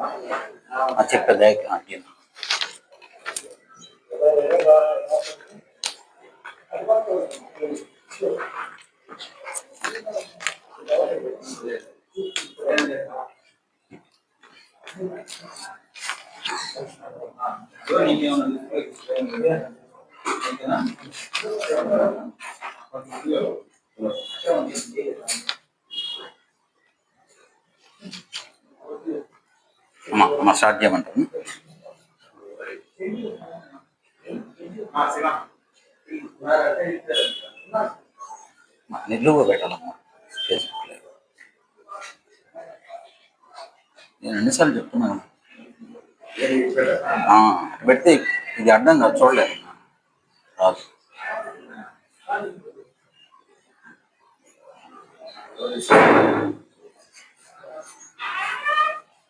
ఆ, చెప్పేది స్టార్ట్ చేయమంటాను నిలువ పెట్టాలమ్మా. ఫేస్బుక్లో నేను ఎన్నిసార్లు చెప్తున్నాను. ఆ, పెడితే ఇది అడ్డం కాదు చూడలేదు. రాదు.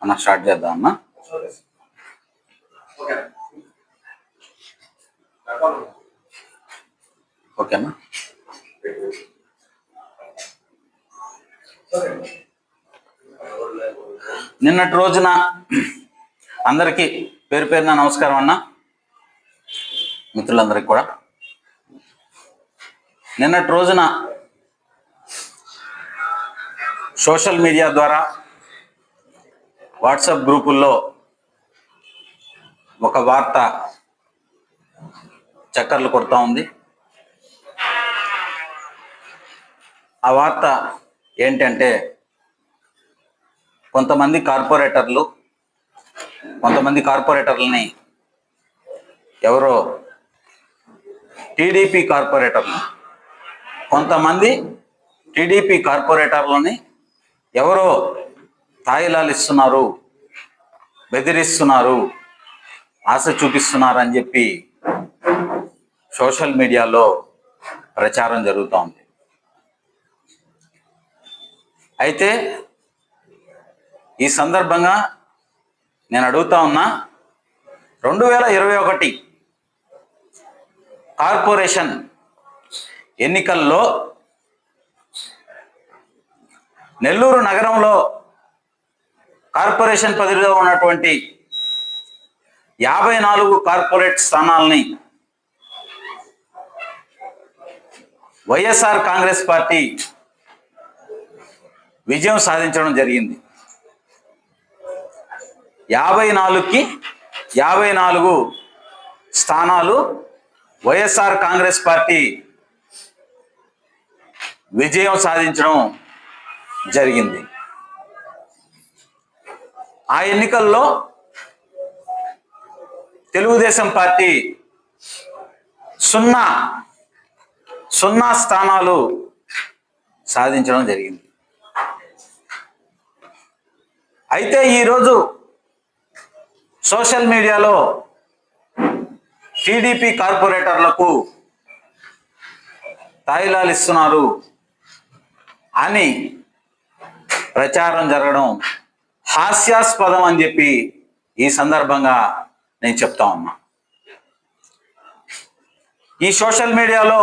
అన్న స్టార్ట్ చేద్దాం అన్నా. ఓకేనా నిన్నటి రోజున అందరికీ పేరు పేరున నమస్కారం అన్న. మిత్రులందరికీ కూడా. నిన్నటి రోజున సోషల్ మీడియా ద్వారా వాట్సాప్ గ్రూపుల్లో ఒక వార్త చక్కర్లు కొడతా ఉంది. ఆ వార్త ఏంటంటే కొంతమంది కార్పొరేటర్లు కొంతమంది కార్పొరేటర్లని ఎవరో టీడీపీ కార్పొరేటర్లు కొంతమంది టీడీపీ కార్పొరేటర్లని ఎవరో తాయిలాలు ఇస్తున్నారు బెదిరిస్తున్నారు. ఆశ చూపిస్తున్నారని చెప్పి సోషల్ మీడియాలో ప్రచారం జరుగుతూ ఉంది అయితే ఈ సందర్భంగా నేను అడుగుతా ఉన్నా రెండు వేల ఇరవై ఒకటి కార్పొరేషన్ ఎన్నికల్లో నెల్లూరు నగరంలో కార్పొరేషన్ పరిధిలో ఉన్నటువంటి యాభై నాలుగు కార్పొరేట్ స్థానాలని వైఎస్ఆర్ కాంగ్రెస్ పార్టీ విజయం సాధించడం జరిగింది. యాభై నాలుగుకి యాభై నాలుగు స్థానాలు వైఎస్ఆర్ కాంగ్రెస్ పార్టీ విజయం సాధించడం జరిగింది. ఆ ఎన్నికల్లో తెలుగుదేశం పార్టీ సున్నా సున్నా స్థానాలు సాధించడం జరిగింది. అయితే ఈరోజు సోషల్ మీడియాలో టీడీపీ కార్పొరేటర్లకు తాయిలాలు ఇస్తున్నారు అని ప్రచారం జరగడం హాస్యాస్పదం అని చెప్పి ఈ సందర్భంగా నేను చెప్తా ఉన్నా. ఈ సోషల్ మీడియాలో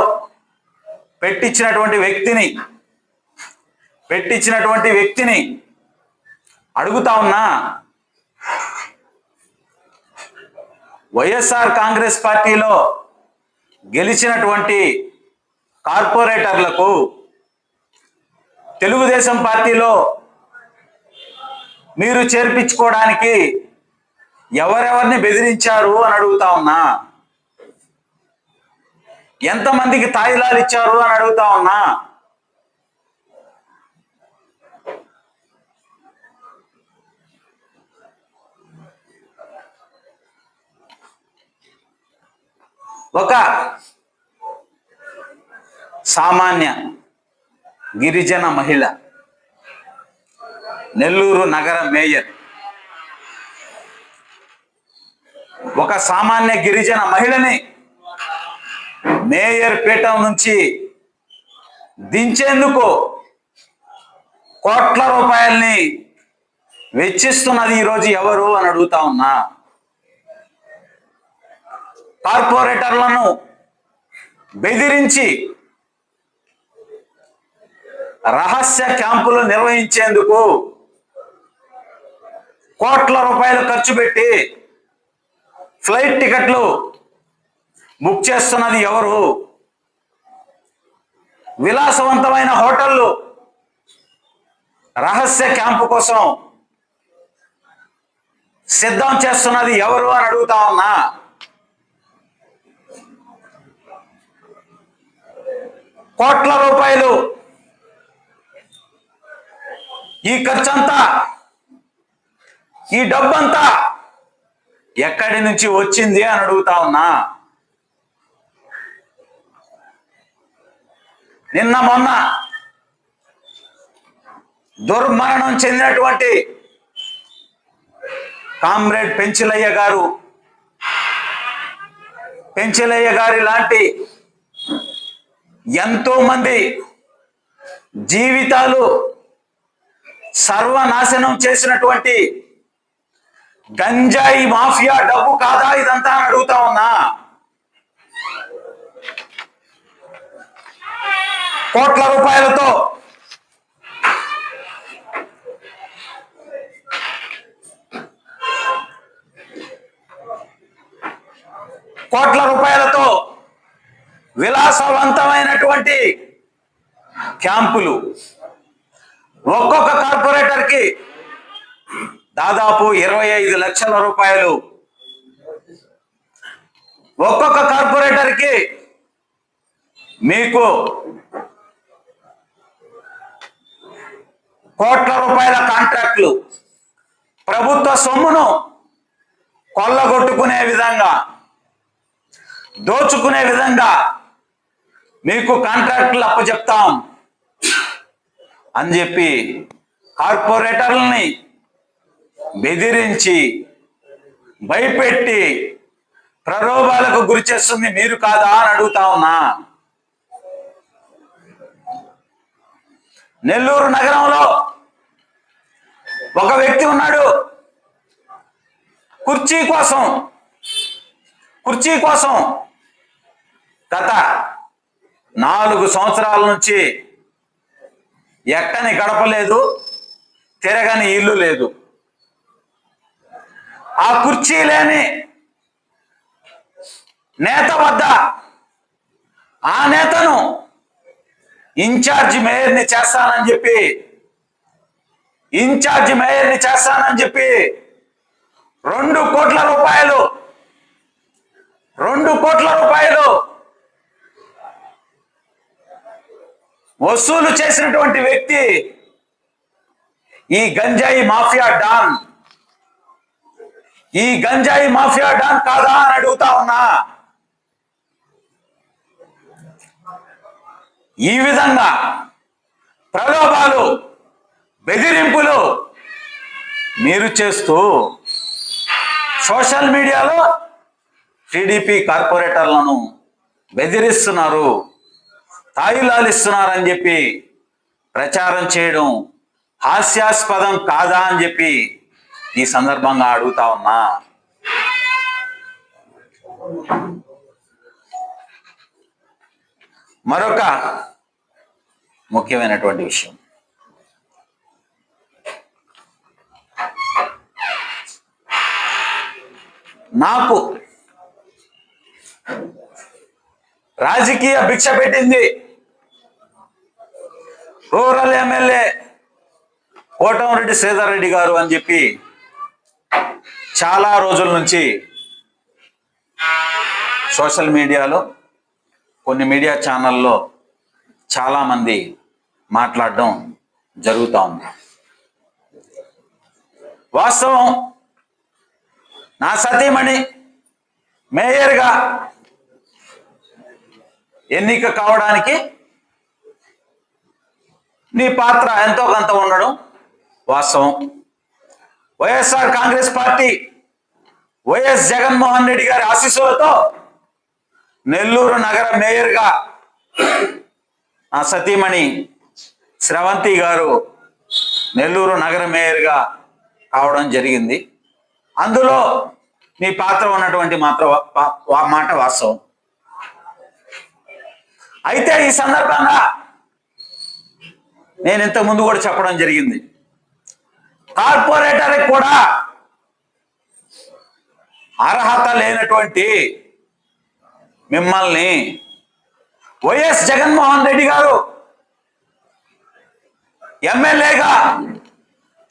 పెట్టించినటువంటి వ్యక్తిని పెట్టించినటువంటి వ్యక్తిని అడుగుతా ఉన్నా వైఎస్ఆర్ కాంగ్రెస్ పార్టీలో గెలిచినటువంటి కార్పొరేటర్లకు తెలుగుదేశం పార్టీలో మీరు చేర్పించుకోవడానికి ఎవరెవరిని బెదిరించారు అని అడుగుతా ఉన్నా? ఎంతమందికి తాయిలాలు ఇచ్చారు అని అడుగుతా ఉన్నా? ఒక సామాన్య గిరిజన మహిళ నెల్లూరు నగర మేయర్ ఒక సామాన్య గిరిజన మహిళని మేయర్ పీఠం నుంచి దించేందుకు కోట్ల రూపాయల్ని వెచ్చిస్తున్నది ఈరోజు ఎవరు అని అడుగుతా ఉన్నా. కార్పొరేటర్లను బెదిరించి రహస్య క్యాంపులు నిర్వహించేందుకు కోట్ల రూపాయలు ఖర్చు పెట్టి ఫ్లైట్ టికెట్లు బుక్ చేస్తున్నది ఎవరు? విలాసవంతమైన హోటళ్ళు రహస్య క్యాంపు కోసం సిద్ధం చేస్తున్నది ఎవరు అని అడుగుతా ఉన్నా? కోట్ల రూపాయలు ఈ ఖర్చంతా ఈ డబ్బంతా ఎక్కడి నుంచి వచ్చింది అని అడుగుతా ఉన్నా? నిన్న మొన్న దుర్మరణం చెందినటువంటి కామ్రేడ్ పెంచిలయ్య గారు పెంచిలయ్య గారి లాంటి ఎంతో మంది జీవితాలు సర్వనాశనం చేసినటువంటి గంజాయి మాఫియా డబ్బు కాదా ఇదంతా అని అడుగుతా ఉన్నా? కోట్ల రూపాయలతో కోట్ల రూపాయలతో విలాసవంతమైనటువంటి క్యాంపులు ఒక్కొక్క కార్పొరేటర్కి దాదాపు ఇరవై ఐదు లక్షల రూపాయలు. ఒక్కొక్క కార్పొరేటర్కి మీకు కోట్ల రూపాయల కాంట్రాక్ట్లు. ప్రభుత్వ సొమ్మును కొల్లగొట్టుకునే విధంగా దోచుకునే విధంగా మీకు కాంట్రాక్టులు అప్పచెప్తాం అని చెప్పి కార్పొరేటర్లని బెదిరించి భయపెట్టి ప్రలోభాలకు గురి చేస్తుంది మీరు కాదా అని అడుగుతా ఉన్నా. నెల్లూరు నగరంలో ఒక వ్యక్తి ఉన్నాడు. కుర్చీ కోసం కుర్చీ కోసం గత నాలుగు సంవత్సరాల నుంచి ఎక్కని గడప లేదు తిరగని ఇల్లు లేదు. ఆ కుర్చీ లేని నేత వద్ద ఆ నేతను ఇన్ఛార్జ్ మేయర్ని చేస్తానని చెప్పి ఇన్ఛార్జ్ మేయర్ని చేస్తానని చెప్పి రెండు కోట్ల రూపాయలు రెండు కోట్ల రూపాయలు వసూలు చేసినటువంటి వ్యక్తి ఈ గంజాయి మాఫియా డాన్ ఈ గంజాయి మాఫియా డాన్ కాదా అని అడుగుతా ఉన్నా. ఈ విధంగా ప్రలోభాలు బెదిరింపులు మీరు చేస్తూ సోషల్ మీడియాలో టీడీపీ కార్పొరేటర్లను బెదిరిస్తున్నారు తాయిలాలిస్తున్నారని చెప్పి ప్రచారం చేయడం హాస్యాస్పదం కాదా అని చెప్పి ఈ సందర్భంగా అడుగుతా ఉన్నా. మరొక ముఖ్యమైనటువంటి విషయం. నాకు రాజకీయ భిక్ష పెట్టింది రూరల్ ఎమ్మెల్యే కోటంరెడ్డి శ్రీధర్ రెడ్డి గారు అని చెప్పి చాలా రోజుల నుంచి సోషల్ మీడియాలో కొన్ని మీడియా ఛానల్లో చాలామంది మాట్లాడడం జరుగుతూ ఉంది. వాస్తవం నా సతీమణి మేయర్గా ఎన్నిక కావడానికి నీ పాత్ర ఎంతో కొంత ఉండడం వాస్తవం. YSR Congress party YS Jaganmohan Reddy గారి ఆశీస్సులతో నెల్లూరు నగర మేయర్గా నా సతీమణి శ్రవంతి గారు నెల్లూరు నగర మేయర్గా కావడం జరిగింది. అందులో మీ పాత్ర ఉన్నటువంటి మాత్ర వా- వా- మాట వాస్తవం. అయితే ఈ సందర్భంగా నేను ఇంతకు ముందు కూడా చెప్పడం జరిగింది. కార్పొరేటర్కి కూడా అర్హత లేనటువంటి మిమ్మల్ని వైఎస్ జగన్మోహన్ రెడ్డి గారు ఎమ్మెల్యేగా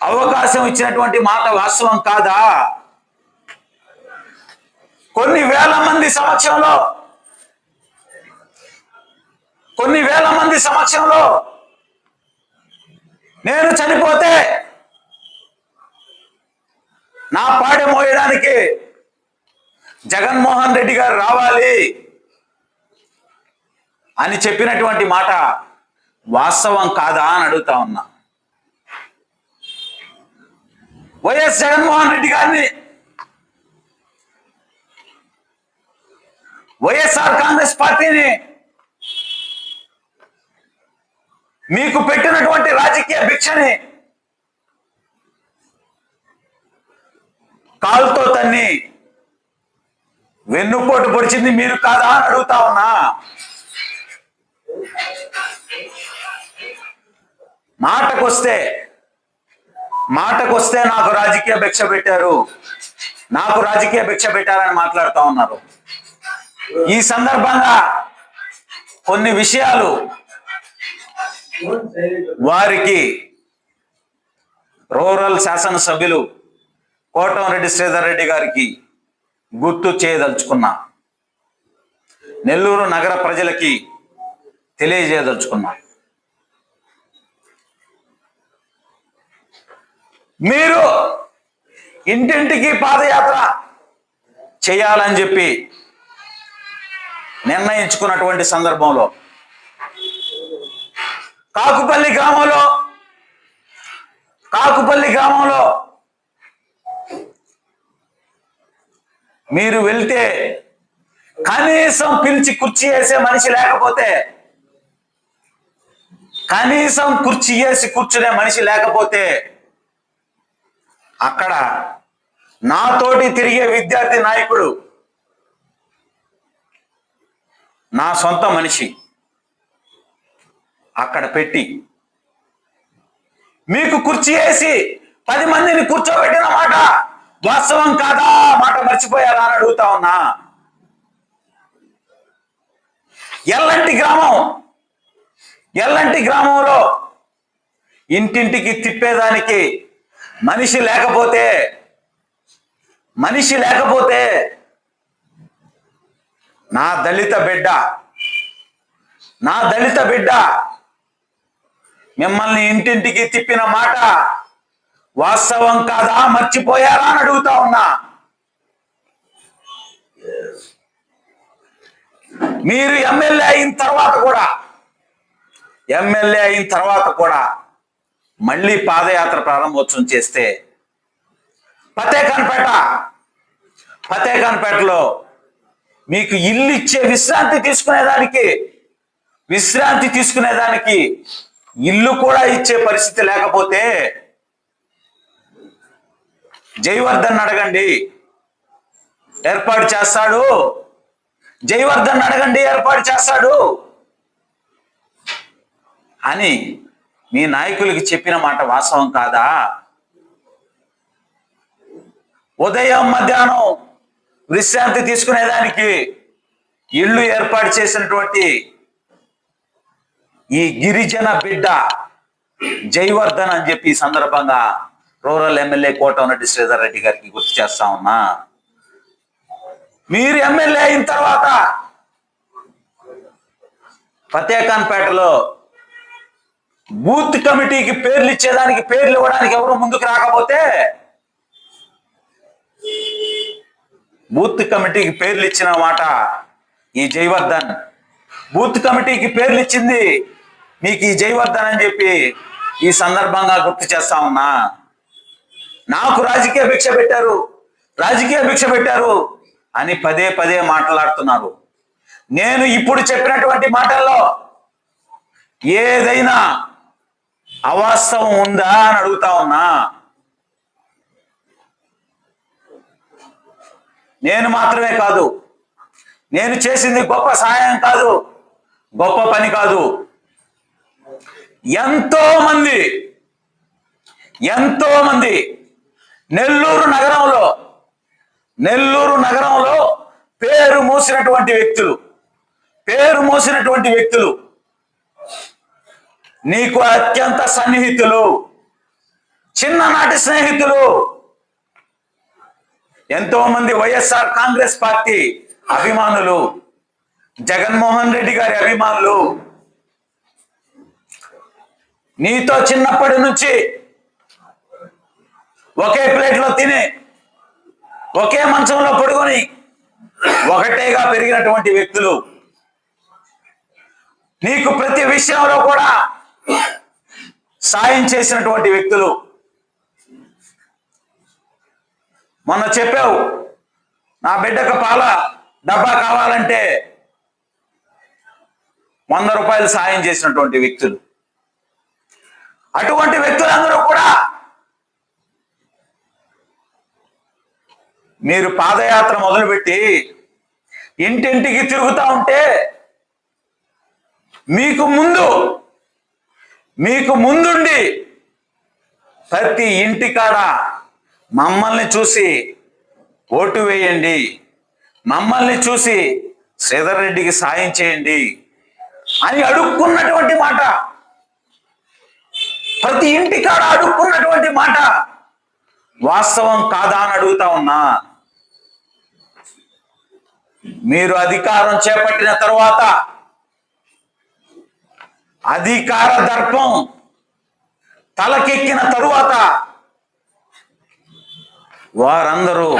అవకాశం ఇచ్చినటువంటి మాట వాస్తవం కాదా? కొన్ని వేల మంది సమక్షంలో కొన్ని వేల మంది సమక్షంలో నేను చనిపోతే నా పాడె మోయడానికి జగన్మోహన్ రెడ్డి గారు రావాలి అని చెప్పినటువంటి మాట వాస్తవం కాదా అని అడుగుతా ఉన్నా. వైఎస్ జగన్మోహన్ రెడ్డి గారిని వైఎస్ఆర్ కాంగ్రెస్ పార్టీని మీకు పెట్టినటువంటి రాజకీయ భిక్షని కాలుతో తన్ని వెన్నుపోటు పొడిచింది మీరు కాదా అని అడుగుతా ఉన్నా. మాటకొస్తే మాటకొస్తే నాకు రాజకీయ భిక్ష పెట్టారు. నాకు రాజకీయ భిక్ష పెట్టారని మాట్లాడుతా ఉన్నారు. ఈ సందర్భంగా కొన్ని విషయాలు వారికి రూరల్ శాసనసభ్యులు కోటంరెడ్డి శ్రీధర్ రెడ్డి గారికి గుర్తు చేయదలుచుకున్నా. నెల్లూరు నగర ప్రజలకి తెలియజేయదలుచుకున్నా. మీరు ఇంటింటికి పాదయాత్ర చేయాలని చెప్పి నిర్ణయించుకున్నటువంటి సందర్భంలో కాకుపల్లి గ్రామంలో కాకుపల్లి గ్రామంలో మీరు వెళ్తే కనీసం పిలిచి కుర్చీ వేసే మనిషి లేకపోతే కనీసం కుర్చీ వేసి కూర్చునే మనిషి లేకపోతే అక్కడ నాతోటి తిరిగే విద్యార్థి నాయకుడు నా సొంత మనిషి. అక్కడ పెట్టి మీకు కుర్చీ వేసి పది మందిని కూర్చోబెట్టిన మాట వాస్తవం కాదా? మాట మర్చిపోయారా అని అడుగుతా ఉన్నా. ఎల్లంటి గ్రామం ఎల్లంటి గ్రామంలో ఇంటింటికి తిప్పేదానికి మనిషి లేకపోతే మనిషి లేకపోతే నా దళిత బిడ్డ నా దళిత బిడ్డ మిమ్మల్ని ఇంటింటికి తిప్పిన మాట వాస్తవం కాదా? మర్చిపోయారా అని అడుగుతా ఉన్నా. మీరు ఎమ్మెల్యే అయిన తర్వాత కూడా ఎమ్మెల్యే అయిన తర్వాత కూడా మళ్ళీ పాదయాత్ర ప్రారంభోత్సవం చేస్తే ఫతేఖాన్పేట ఫతేఖాన్పేటలో మీకు ఇల్లు ఇచ్చే విశ్రాంతి తీసుకునేదానికి విశ్రాంతి తీసుకునేదానికి ఇల్లు కూడా ఇచ్చే పరిస్థితి లేకపోతే జయవర్ధన్ అడగండి. ఏర్పాటు చేస్తాడు. జయవర్ధన్ అడగండి ఏర్పాటు చేస్తాడు. అని మీ నాయకులకి చెప్పిన మాట వాస్తవం కాదా? ఉదయం మధ్యాహ్నం విశ్రాంతి తీసుకునేదానికి ఇల్లు ఏర్పాటు చేసినటువంటి ఈ గిరిజన బిడ్డ జయవర్ధన్ అని చెప్పి సందర్భంగా రూరల్ ఎమ్మెల్యే కోటమిరెడ్డి శ్రీధర్ రెడ్డి గారికి గుర్తు చేస్తా ఉన్నా. మీరు ఎమ్మెల్యే అయిన తర్వాత ఫతేఖాన్పేటలో బూత్ కమిటీకి పేర్లు ఇచ్చేదానికి పేర్లు ఇవ్వడానికి ఎవరు ముందుకు రాకపోతే బూత్ కమిటీకి పేర్లు ఇచ్చిన మాట ఈ జయవర్ధన్ బూత్ కమిటీకి పేర్లు ఇచ్చింది మీకు ఈ జయవర్ధన్ అని చెప్పి ఈ సందర్భంగా గుర్తు చేస్తా ఉన్నా. నాకు రాజకీయ భిక్ష పెట్టారు. రాజకీయ భిక్ష పెట్టారు అని పదే పదే మాట్లాడుతున్నారు. నేను ఇప్పుడు చెప్పినటువంటి మాటల్లో ఏదైనా అవాస్తవం ఉందా అని అడుగుతా ఉన్నా. నేను మాత్రమే కాదు నేను చేసింది గొప్ప సహాయం కాదు గొప్ప పని కాదు. ఎంతో మంది ఎంతో మంది నెల్లూరు నగరంలో నెల్లూరు నగరంలో పేరు మోసినటువంటి వ్యక్తులు పేరు మోసినటువంటి వ్యక్తులు నీకు అత్యంత సన్నిహితులు చిన్ననాటి స్నేహితులు. ఎంతో మంది వైఎస్ఆర్ కాంగ్రెస్ పార్టీ అభిమానులు జగన్మోహన్ రెడ్డి గారి అభిమానులు. నీతో చిన్నప్పటి నుంచి ఒకే ప్లేట్లో తిని ఒకే మంచంలో పడుకొని ఒకటేగా పెరిగినటువంటి వ్యక్తులు. నీకు ప్రతి విషయంలో కూడా సాయం చేసినటువంటి వ్యక్తులు. మొన్న చెప్పావు నా బిడ్డకు పాల డబ్బా కావాలంటే వంద రూపాయలు సాయం చేసినటువంటి వ్యక్తులు. అటువంటి వ్యక్తులందరూ కూడా మీరు పాదయాత్ర మొదలుపెట్టి ఇంటింటికి తిరుగుతూ ఉంటే మీకు ముందు మీకు ముందుండి ప్రతి ఇంటికాడ మమ్మల్ని చూసి ఓటు వేయండి. మమ్మల్ని చూసి శ్రీధర్ రెడ్డికి సాయం చేయండి అని అడుక్కున్నటువంటి మాట. ప్రతి ఇంటికాడ అడుక్కున్నటువంటి మాట వాస్తవం కాదా అని అడుగుతా ఉన్నా. మీరు అధికారం చేపట్టిన తర్వాత అధికార దర్పం తలకెక్కిన తరువాత వారందరూ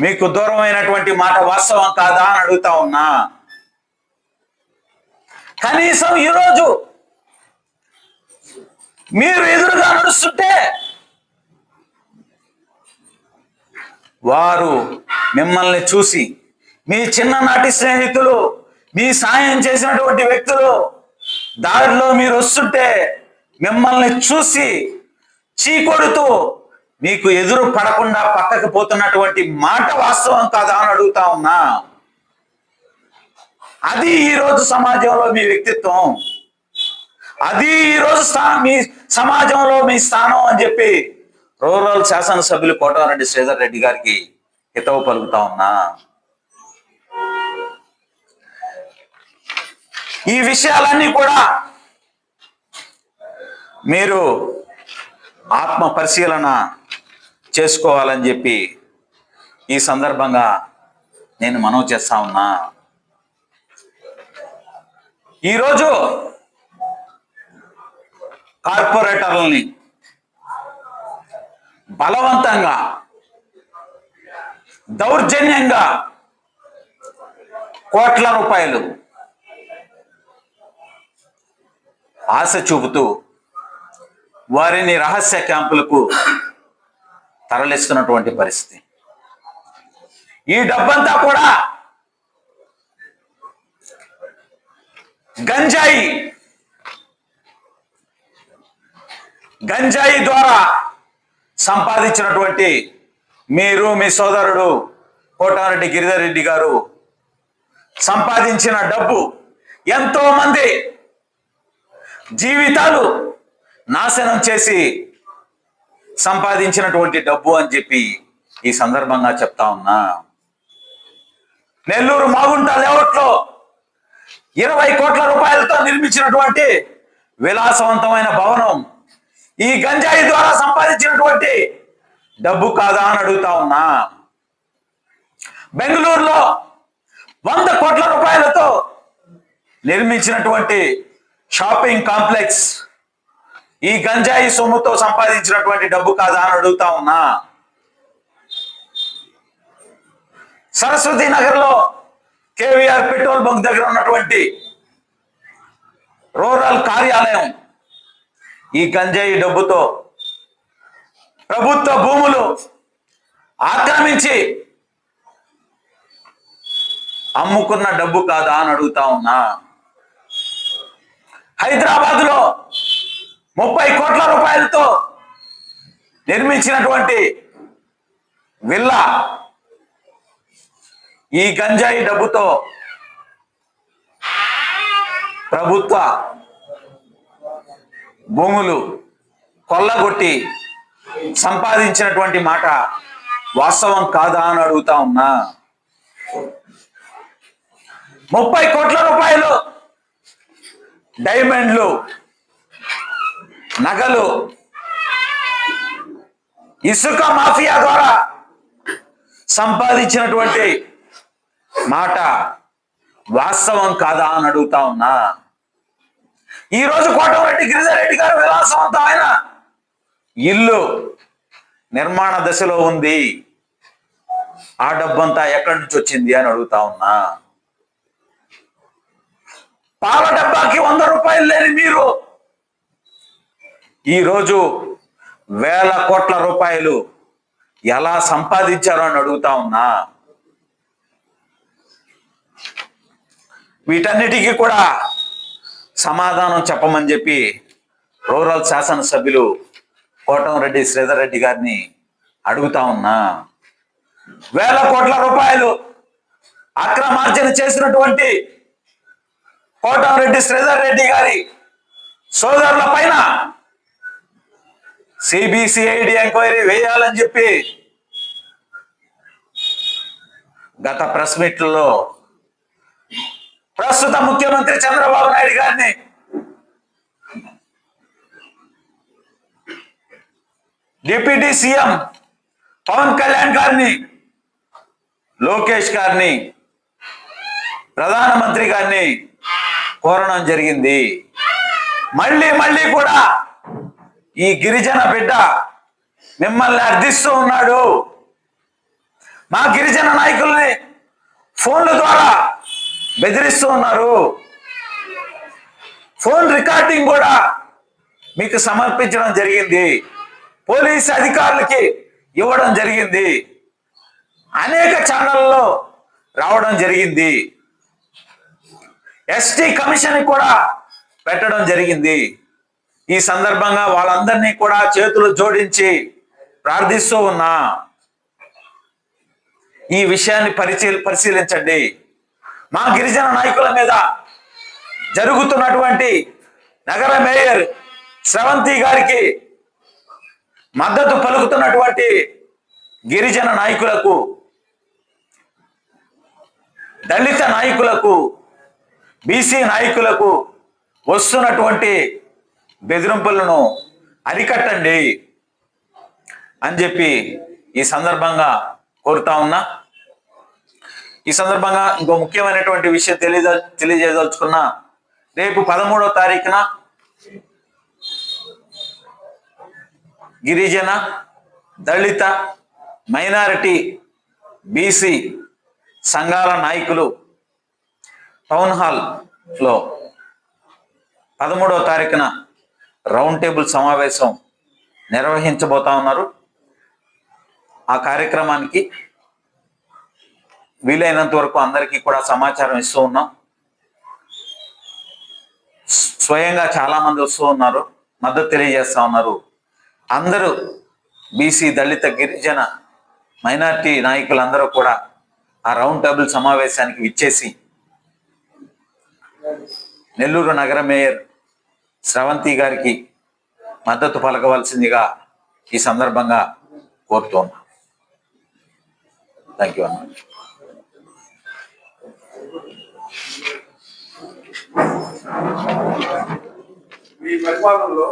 మీకు దూరమైనటువంటి మాట వాస్తవం కాదా అని అడుగుతా ఉన్నా. కనీసం ఈరోజు మీరు ఎదురుగా నడుస్తుంటే వారు మిమ్మల్ని చూసి మీ చిన్ననాటి స్నేహితులు మీ సాయం చేసినటువంటి వ్యక్తులు దారిలో మీరు వస్తుంటే మిమ్మల్ని చూసి చీకొడుతూ మీకు ఎదురు పడకుండా పక్కకు పోతున్నటువంటి మాట వాస్తవం కాదా అని అడుగుతా ఉన్నా. అది ఈరోజు సమాజంలో మీ వ్యక్తిత్వం. అది ఈరోజు మీ సమాజంలో మీ స్థానం అని చెప్పి రూరల్ శాసనసభ్యులు కోటారెడ్డి శ్రీధర్ రెడ్డి గారికి హితవు పలుకుతా ఉన్నా. ఈ విషయాలన్నీ కూడా మీరు ఆత్మ పరిశీలన చేసుకోవాలని చెప్పి ఈ సందర్భంగా నేను మనవి చేస్తా ఉన్నా. ఈరోజు కార్పొరేటర్లని బలవంతంగా దౌర్జన్యంగా కోట్ల రూపాయలు ఆశ చూపుతూ వారిని రహస్య క్యాంపులకు తరలిస్తున్నటువంటి పరిస్థితి. ఈ డబ్బంతా కూడా గంజాయి గంజాయి ద్వారా సంపాదించినటువంటి మీరు మీ సోదరుడు కోటారెడ్డి గిరిధర్ రెడ్డి గారు సంపాదించిన డబ్బు ఎంతో మంది జీవితాలు నాశనం చేసి సంపాదించినటువంటి డబ్బు అని చెప్పి ఈ సందర్భంగా చెప్తా ఉన్నా. నెల్లూరు మాగుంట లేఅవుట్లో ఇరవై కోట్ల రూపాయలతో నిర్మించినటువంటి విలాసవంతమైన భవనం ఈ గంజాయి ద్వారా సంపాదించినటువంటి డబ్బు కాదా అని అడుగుతా ఉన్నా. బెంగళూరులో వంద కోట్ల రూపాయలతో నిర్మించినటువంటి షాపింగ్ కాంప్లెక్స్ ఈ గంజాయి సొమ్ముతో సంపాదించినటువంటి డబ్బు కాదా అని అడుగుతా ఉన్నా. సరస్వతి నగర్లో కేవీఆర్ పెట్రోల్ బంక్ దగ్గర ఉన్నటువంటి రూరల్ కార్యాలయం ఈ గంజాయి డబ్బుతో ప్రభుత్వ భూములు ఆక్రమించి అమ్ముకున్న డబ్బు కాదా అని అడుగుతా ఉన్నా. హైదరాబాద్లో ముప్పై కోట్ల రూపాయలతో నిర్మించినటువంటి విల్లా ఈ గంజాయి డబ్బుతో ప్రభుత్వ భూములు కొల్లగొట్టి సంపాదించినటువంటి మాట వాస్తవం కాదా అని అడుగుతా ఉన్నా. ముప్పై కోట్ల రూపాయలు డైమండ్లు నగలు ఇసుక మాఫియా ద్వారా సంపాదించినటువంటి మాట వాస్తవం కాదా అని అడుగుతా ఉన్నా. ఈ రోజు కోటమరెడ్డి గిరిజారెడ్డి గారు విలాసవంతమైన ఇల్లు నిర్మాణ దశలో ఉంది. ఆ డబ్బంతా ఎక్కడి నుంచి వచ్చింది అని అడుగుతా ఉన్నా. పాల డబ్బాకి వంద రూపాయలు లేని మీరు. ఈరోజు వేల కోట్ల రూపాయలు ఎలా సంపాదించారో అని అడుగుతా ఉన్నా. వీటన్నిటికీ కూడా సమాధానం చెప్పమని చెప్పి రూరల్ శాసనసభ్యులు కోటంరెడ్డి శ్రీధర్ రెడ్డి గారిని అడుగుతా ఉన్నా. వేల కోట్ల రూపాయలు అక్రమార్జన చేసినటువంటి కోటంరెడ్డి శ్రీధర్ రెడ్డి గారి సోదరుల పైన సిబిసిఐడి ఎంక్వైరీ వేయాలని చెప్పి గత ప్రెస్ మీట్లలో ప్రస్తుత ముఖ్యమంత్రి చంద్రబాబు నాయుడు గారిని డిప్యూటీ సీఎం పవన్ కళ్యాణ్ గారిని లోకేష్ గారిని ప్రధానమంత్రి గారిని కోరడం జరిగింది. మళ్ళీ మళ్ళీ కూడా ఈ గిరిజన బిడ్డ మిమ్మల్ని అర్థిస్తూ ఉన్నాడు. మా గిరిజన నాయకుల్ని ఫోన్ల ద్వారా బెదిరిస్తూ ఉన్నారు. ఫోన్ రికార్డింగ్ కూడా మీకు సమర్పించడం జరిగింది. పోలీస్ అధికారులకి ఇవ్వడం జరిగింది. అనేక ఛానళ్ళలో రావడం జరిగింది. ఎస్టీ కమిషన్ కూడా పెట్టడం జరిగింది. ఈ సందర్భంగా వాళ్ళందరినీ కూడా చేతులు జోడించి ప్రార్థిస్తూ ఉన్నా. ఈ విషయాన్ని పరిశీలి పరిశీలించండి. మా గిరిజన నాయకుల మీద జరుగుతున్నటువంటి నగర మేయర్ స్రవంతి గారికి మద్దతు పలుకుతున్నటువంటి గిరిజన నాయకులకు దళిత నాయకులకు బీసీ నాయకులకు వస్తున్నటువంటి బెదిరింపులను అరికట్టండి అని చెప్పి ఈ సందర్భంగా కోరుతా ఉన్నా. ఈ సందర్భంగా ఇంకో ముఖ్యమైనటువంటి విషయం తెలియ తెలియజేయదలుచుకున్న రేపు పదమూడవ తారీఖున గిరిజన దళిత మైనారిటీ బీసీ సంఘాల నాయకులు టౌన్ హాల్లో పదమూడవ తారీఖున రౌండ్ టేబుల్ సమావేశం నిర్వహించబోతా ఉన్నారు. ఆ కార్యక్రమానికి వీలైనంత వరకు అందరికీ కూడా సమాచారం ఇస్తూ ఉన్నాం. స్వయంగా చాలా మంది వస్తూ ఉన్నారు. మద్దతు తెలియజేస్తా ఉన్నారు. అందరూ బీసీ దళిత గిరిజన మైనార్టీ నాయకులందరూ కూడా ఆ రౌండ్ టేబుల్ సమావేశానికి విచ్చేసి నెల్లూరు నగర మేయర్ స్రవంతి గారికి మద్దతు పలకవలసిందిగా ఈ సందర్భంగా కోరుతున్నాం థ్యాంక్ యూ అన్న మీ పరిపాలనలో